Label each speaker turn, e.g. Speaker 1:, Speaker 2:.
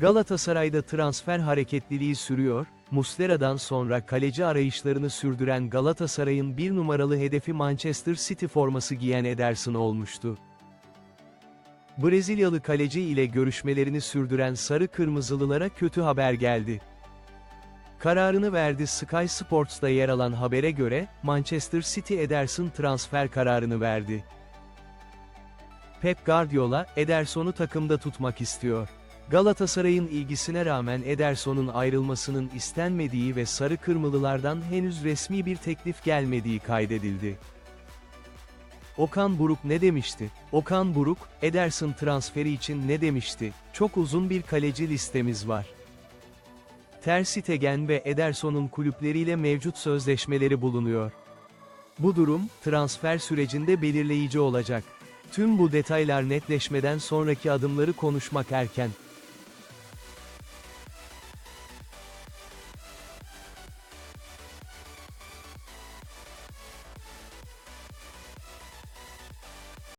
Speaker 1: Galatasaray'da transfer hareketliliği sürüyor, Muslera'dan sonra kaleci arayışlarını sürdüren Galatasaray'ın bir numaralı hedefi Manchester City forması giyen Ederson olmuştu. Brezilyalı kaleci ile görüşmelerini sürdüren Sarı Kırmızılılara kötü haber geldi. Kararını verdi Sky Sports'ta yer alan habere göre, Manchester City Ederson transfer kararını verdi. Pep Guardiola, Ederson'u takımda tutmak istiyor. Galatasaray'ın ilgisine rağmen Ederson'un ayrılmasının istenmediği ve Sarı Kırmızılardan henüz resmi bir teklif gelmediği kaydedildi. Okan Buruk ne demişti? Okan Buruk, Ederson transferi için ne demişti? Çok uzun bir kaleci listemiz var. Ter Stegen ve Ederson'un kulüpleriyle mevcut sözleşmeleri bulunuyor. Bu durum, transfer sürecinde belirleyici olacak. Tüm bu detaylar netleşmeden sonraki adımları konuşmak erken.